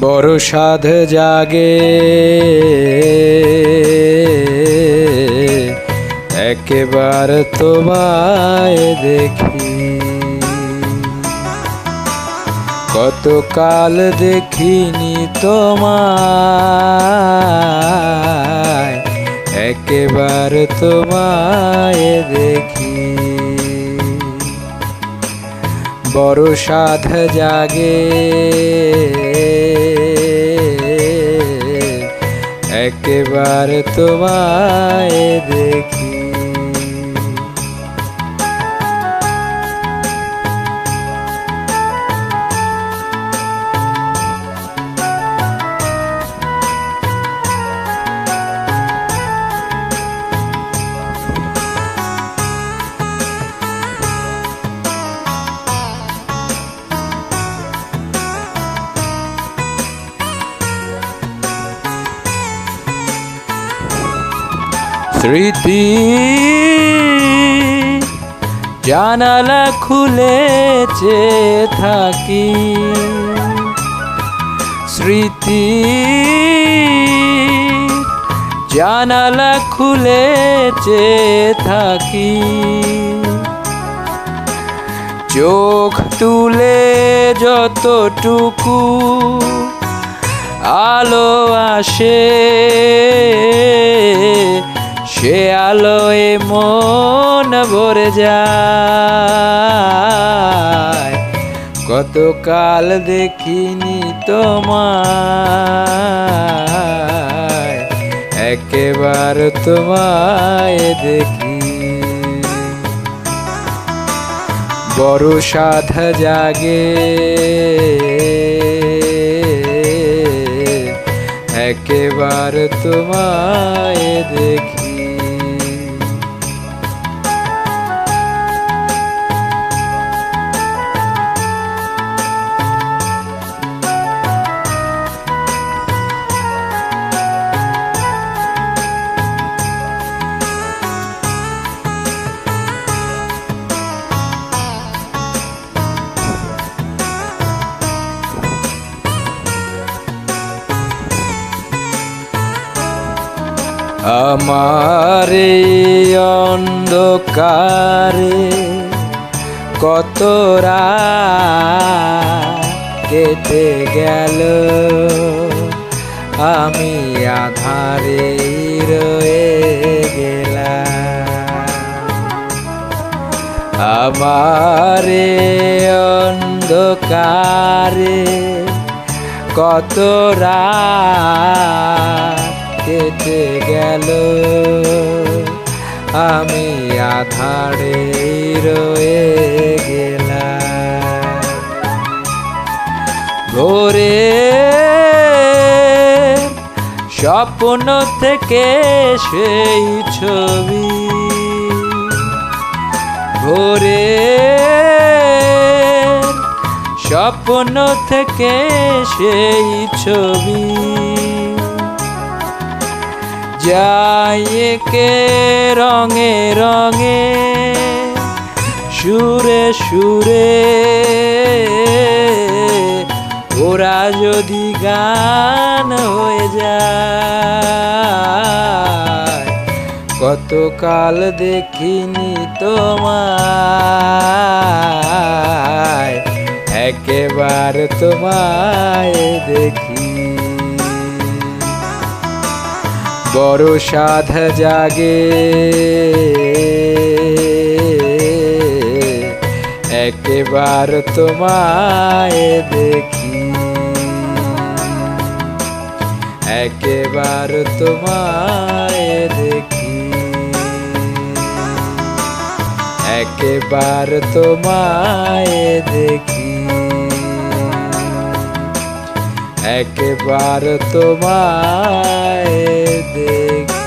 বড় সাধ জাগে। একেবার তোমায় দেখি। কতকাল দেখিনি তোমায়, একেবার তোমায় দেখি। বড় সাধ জাগে। একেবার তোমায় স্মৃতি জানালা খুলেছে থাকি। স্মৃতি জানালা খুলেছে থাকি। চোখ তুলে যতটুকু আলো আসে সে আলোয় মন ভরে যায়। কতকাল দেখিনি তোমায়, একেবার তোমায় দেখি। বড় সাধ জাগে, একেবার তোমায় দেখি। আমার অন্ধকারে কত কেটে গেল। আমি আধারে রয়ে গেলাম। আমার অন্ধকারে কত রাত কেটে গেল। আমি আধারে রয়ে গেলাম। ভোরে স্বপ্ন থেকে সেই ছবি। ভোরে স্বপ্ন থেকে সেই ছবি। যাই কে রঙে রঙে, সুরে সুরে। ওরা যদি গান হয়ে যায়, কতকাল দেখিনি তোমায়। একেবার তোমায় দেখি বড় সাধ জাগে। একেবার তোমায় দেখি। একেবার তোমায় দেখি। একেবার তোমায় দেখি। एक बार तुम्हारे देख